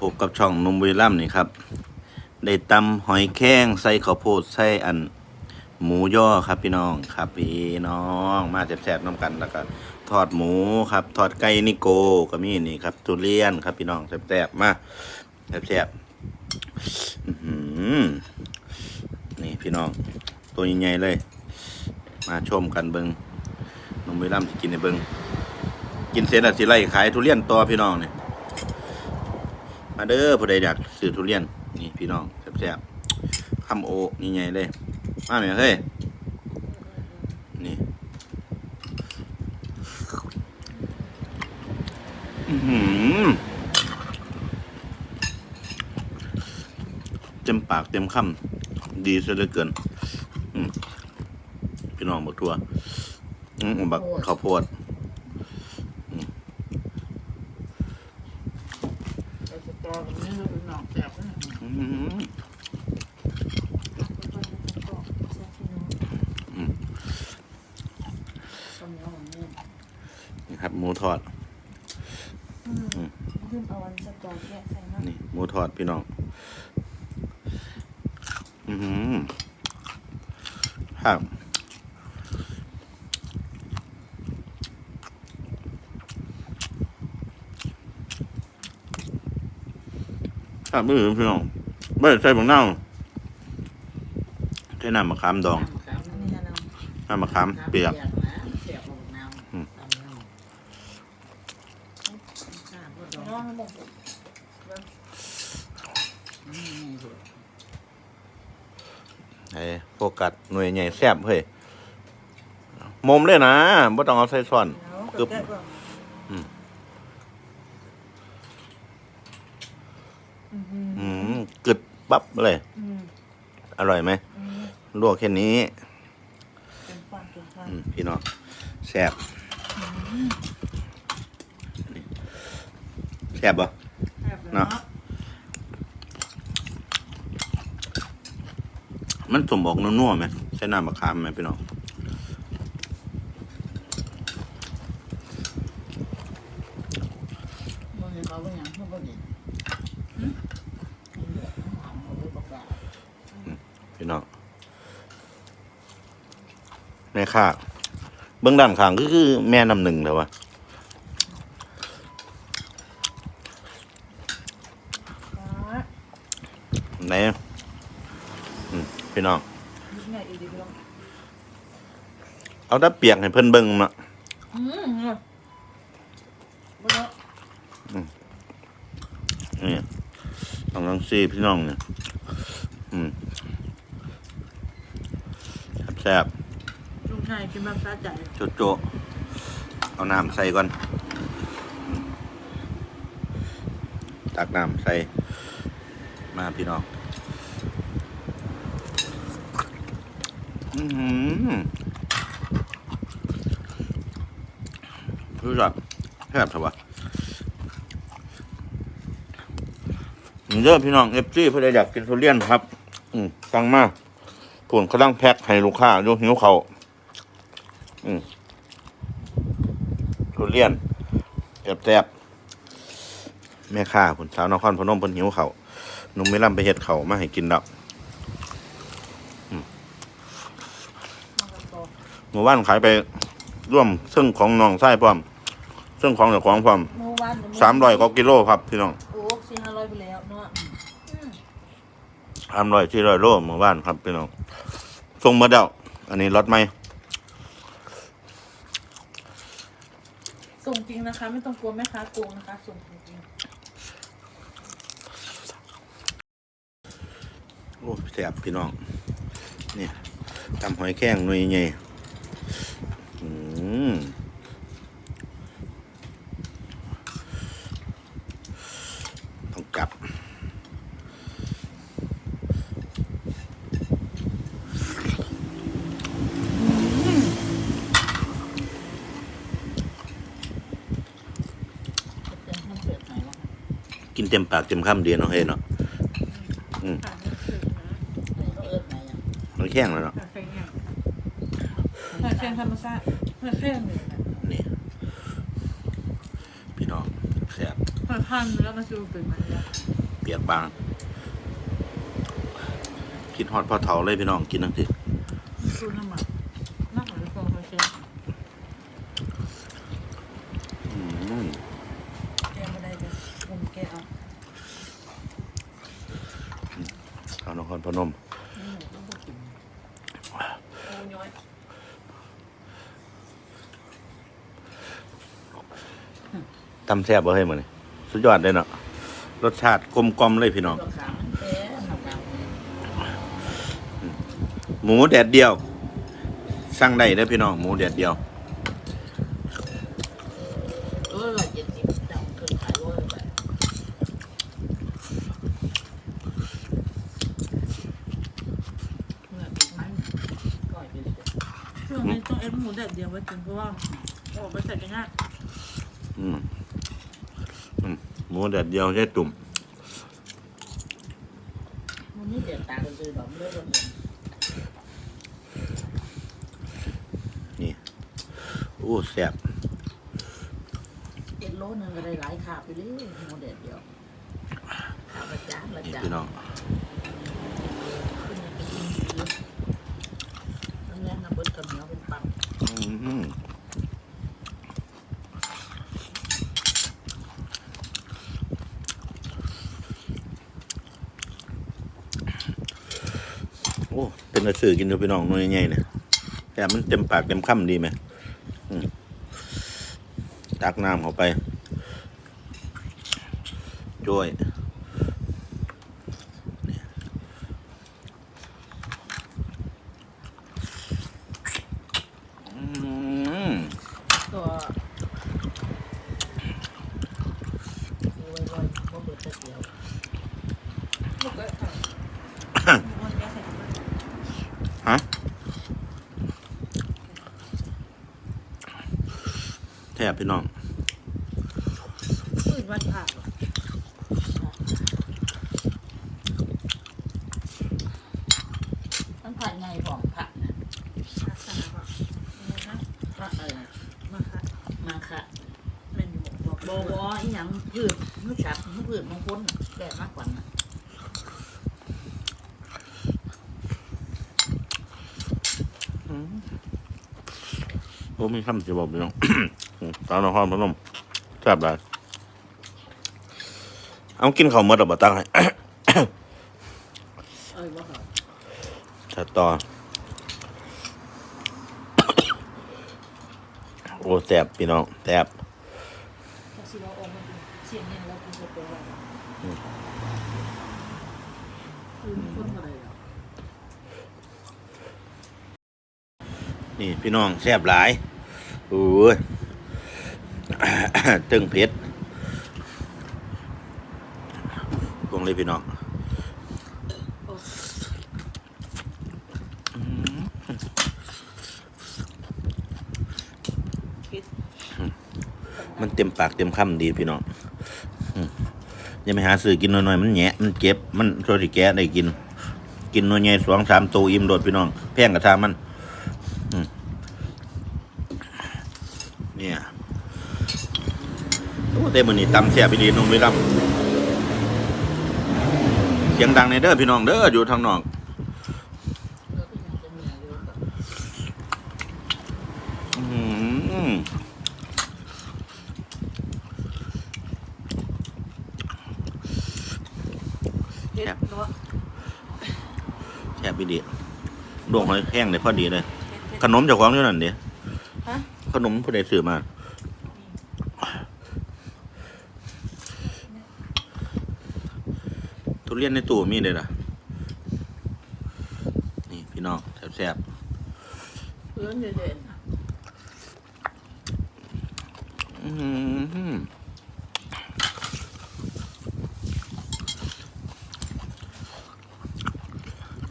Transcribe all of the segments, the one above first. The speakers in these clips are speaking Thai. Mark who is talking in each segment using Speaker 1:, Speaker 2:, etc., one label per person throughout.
Speaker 1: พบกับช่องนมบุรีรัมนี่ครับ ได้ตำหอยแข้งใส่ข้าวโพดใส่อัน หมูย่อครับพี่น้องครับพี่น้องมาแซ่บๆน้ำกันแล้วก็ทอดหมูครับ ทอดไก่นิโก้ก็มีนี่ครับทุเรียนครับพี่น้องแซ่บๆมาแซ่บๆนี่พี่น้อง ตัวใหญ่ๆเลย มาชมกันเบิงนมบุรีรัมย์สิกินในเบิงกินเสร็จแล้วสิไล่ขายทุเรียนต่อพี่น้องเนี่ย มาเด้อผู้ใดอยากซื้อทุเรียน นี่พี่น้องแซ่บๆคำโอนี่ใหญ่เลยมาหน่อยเฮ้ยนี่เต็มปากเต็มคำดีซะเหลือเกินพี่น้องบักทั่วอืมบักข้าวโพด
Speaker 2: ไอ้สตอกับนี้เราเป็นหนองแซ่บนะ
Speaker 1: อื้อหือ
Speaker 2: ต้มยำของนี่
Speaker 1: นี่ครับหมูทอด
Speaker 3: ลืมเอาวันสตอแยกใส่น้ำ
Speaker 1: นี่หมูทอดพี่น้อง อือหือครับครับมือพี่น้องไม่ได้ใส่บังเน่าใช้น้ำมะขามดอง
Speaker 2: ครับ
Speaker 3: อันนี้นะเรา
Speaker 1: น้ำมะขามเปียก
Speaker 2: นะเสียบของน้ำ
Speaker 1: อืม
Speaker 2: ตำน้ำข้าวก็ดอง
Speaker 3: น้องบอก
Speaker 2: อืมนี่สุด
Speaker 1: ไอ้ โฟกัสหน่วยใหญ่แซ่บเฮ้ยมมเลยนะบ่ต้องเอาใส่ซ่อน
Speaker 3: แล้ว
Speaker 1: กึบ
Speaker 3: แก้ก่อน
Speaker 1: อืม
Speaker 3: อืม
Speaker 1: อืมกึดปั๊บเลย
Speaker 3: อืม
Speaker 1: อร่อยไหม
Speaker 3: อืม
Speaker 1: ลวกแค่นี้
Speaker 3: เป็นปากเป็นปาก
Speaker 1: อืมพี่น้องแซ่บนี่แซ่บบ่
Speaker 3: แซ่บเลย
Speaker 1: เนาะ มันสมบอกนัวๆไหมใช้น้ำมะขามไหมพี่น้อง
Speaker 2: พี่น้อ
Speaker 1: งแม่ค่าเบื้องด้านข้างก็คือแม่น้ำหนึ่งเลยวะไหน พี่น้อง
Speaker 3: นิดหน่อยอีกดีเดียว
Speaker 1: เอาแต่เปียกให้เพิ่นเบิ่งเนาะ
Speaker 3: อืมเนี่ยบ่เนาะ
Speaker 1: นี่ต้องลังซีพี่น้องเนี่ย อืมแซ่บ
Speaker 3: ลุงชายกินแบบสะใจ
Speaker 1: ๆโจโจเอาน้ำใส่ก่อนอืมตักน้ำใส่ มาพี่น้อง อือหือ รู้จักแซ่บเถอะวะนี่เด้อพี่น้องเอฟซีเพื่ออยากกินทุเรียนครับ อืมฟังมาผลกำลังแพ็คให้ลูกค้าดูหิวเขาอืมทุเรียนแซ่บๆแม่ค้าผลสาวนครพนมพนหิวเขาหนุ่มไม่ล่ำไปเฮ็ดเขามาให้กินแล้ว
Speaker 3: มันก็ ต่อ
Speaker 1: เมื่อวานขายไปร่วมซึ่งของน้องไส้พร้อมซึ่งของเจ้าของพร้อม
Speaker 3: เมื่อวาน
Speaker 1: สามร้อยกว่ากิโลครับพี่น้อง
Speaker 3: โอ้สี่ห้าร้อยไปแล้วเนาะอืม
Speaker 1: สามร้อยที่ร้อยโลเมื่อวานครับพี่น้องส่งมาเดวอันนี้รถไหม
Speaker 3: ส่งจริงนะคะ ไม่ต้องกลัวแม่ค้าโกงนะคะ ส่งจริง
Speaker 1: โอ้แซ่บพี่น้องนี่ตำหอยแข้งหน่วยใหญ่อืม ต้องกลับ
Speaker 2: เป็นมันเกิดไหนวะ
Speaker 1: กินเต็มปากเต็มคำเดียวเนาะเฮ้ยเนาะ
Speaker 3: ๆค่ะนี่คือนะ
Speaker 2: ไอ้เขาเอิดไหนอะ
Speaker 1: หอยแข้งแล้วเนาะ
Speaker 3: ค่ะแข็งแข็งค่ะแข็งธรรมชาติ ค่ะแข็งเลยนะ
Speaker 1: นี่
Speaker 3: มันพันแล้วมันชูเป็นมันแล้ว
Speaker 1: เปียกบางคิดฮอดพ่อเฒ่าเลยพี่น้องกินทั้งที
Speaker 3: ชูน้ำมันน่าขอจะฟองเขาเช่น
Speaker 1: อืม
Speaker 3: แกไม่ได้เลยผมแกเอา
Speaker 1: เอานครพนม
Speaker 3: โอ้ย้อย
Speaker 1: ตำแซ่บบ่ให้มื้อนี้สุดยอดเลยเนาะรสชาติกลมกล่อมเลยพี่น้อง
Speaker 2: ตัวขามันแท้หนักหนัก
Speaker 1: หมูแดดเดียวสั่งได้เด้อพี่น้อง หมูแดดเดียว
Speaker 2: เออร้อยเจ็ดสิบดำขึ้นขายร้อยไปเมื่อปีมันก่อยไปเลย
Speaker 3: ช่วงนี้ต้องเอ็นหมูแดดเดียวไว้กินเพราะว่าออกไปใส่กันยาก
Speaker 1: อืมอื มหมูแดดเดียวใช้ตุ่ม
Speaker 2: มันนี่เดือดตากันเลยดอกเลือดเลย
Speaker 1: นี่โอ้แซ่บ
Speaker 2: เจ็ดโลนึงก็ได้หลายขาไปเลยโมเดลเดียวขาประจานประ
Speaker 1: นี่
Speaker 2: จาน
Speaker 1: พี่น้อง
Speaker 2: ขึ้นมาเป็นชิ้นๆน้ำแรงน้ำเบิ้ลกับเหนียวเป็นปั๊ม
Speaker 1: อืมโอ้เป็นกระสือกินดูพี่น้องน้อยใหญ่ๆเนี่ยแต่มันเต็มปากเต็มคำดีไหมตักน้ำเข้าไปจ้วยอืม
Speaker 2: ตัวมีไว้ไว้เพราะเบิดตะเกี
Speaker 1: ฮะแทบพี่น้อง
Speaker 3: พืชวันผัก
Speaker 2: มันผัดไงของผัดนะ
Speaker 3: ผักสนามอะนะ
Speaker 2: ผัดอะไร
Speaker 3: มาค่ะ
Speaker 2: มาค่ะ
Speaker 3: เมนูบอก
Speaker 2: บวออีหยังพืชมือฉับมือพืชมงคลแบบมากกว่านะ
Speaker 1: โอ้มีคำจะบอกพี่น้องตามนครพนมแซ่บได้เอากินข้าวหมดหรือเปล่าตั้งให้
Speaker 2: เอ้ยว่าเขา
Speaker 1: ถ้าต่อ โอ้แซ่บพี่น้องแซ่บ
Speaker 3: เขาสิว่าออกมาเป็นเสียงเนี่ยแล้วคุณจะเป็นอะไรคือค นอะไรอะ
Speaker 1: นี่พี่น้องแซ่บหลายโอ้ยตึงเผ็ดกงเลยพี่น้องอืม
Speaker 3: คิด
Speaker 1: มันเต็มปากเต็มคำดีพี่น้องอืมอย่าไปหาซื้อกินน้อยๆมันแหยะมันเจ็บ มันโซสิแกะได้กิน กินน้อยใหญ่สองสามตัวอิ่มโดดพี่น้อง แพงกระทามันอืมเนี่ย โอ้แต่มือนี้ตำแซ่บไปดีนุ่มไม่ลำเสียงดังในเด้อพี่น้องเด้ออยู่ทางนอก
Speaker 2: เออก็ยังจะมีอยู่แบบ
Speaker 1: อืม
Speaker 3: เฮ็ดเนาะ
Speaker 1: แซ่บไปดีดวงหอยแข้งเลยพอดีเลย ขนมเจ้าของอยู่นั่นเดีย
Speaker 3: ฮะ
Speaker 1: ขนมผู้ใดซื้อมา ทุเรียนในตู้มีเลยล่ะ นี่พี่น้องแซ่บ
Speaker 2: เพื่อนเด่นๆ
Speaker 1: ๆอื้อหือ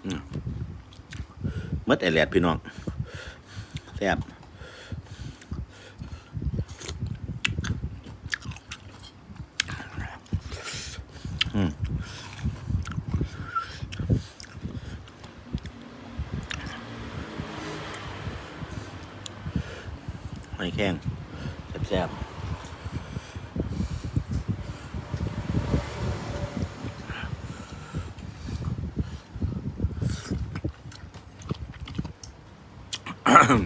Speaker 1: อืมหมดไอแหลดพี่น้องแซ่บอืม หอยแข้งแซ่บๆ อืม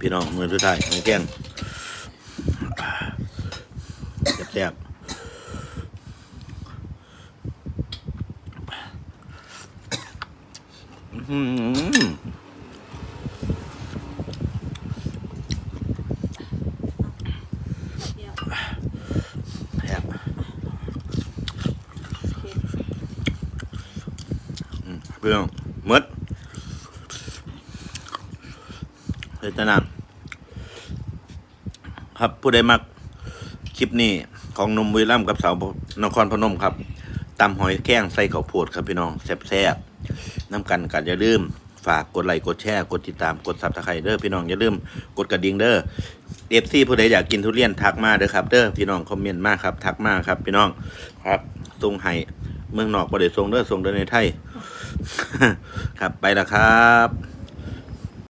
Speaker 1: พี่น้องมือสุดท้ายมือแกงแซ่บๆอื้อหือ
Speaker 3: เดี๋ยว
Speaker 1: แซ่บอืมเพื่อนมดเฮ้ยนานครับผู้ใดมักคลิปนี้ของนมบุรีรัมกับสาวนครพนมครับตำหอยแข้งใส่ข้าวโพดครับพี่น้องแซ่บๆ น้ำกันกันอย่าลืม ฝากกดไลค์กดแชร์กดติดตามกดซับสไครเด้อพี่น้องอย่าลืมกดกระดิ่งเด้อเอฟซีผู้ใดอยากกินทุเรียนทักมาเด้อครับเด้อพี่น้องคอมเมนต์มาครับทักมาครับ พี่น้องครับทรงไห้เมืองนอกประเด้ทรงเด้อทรงเด้อในไทย ครับไปแล้วครับ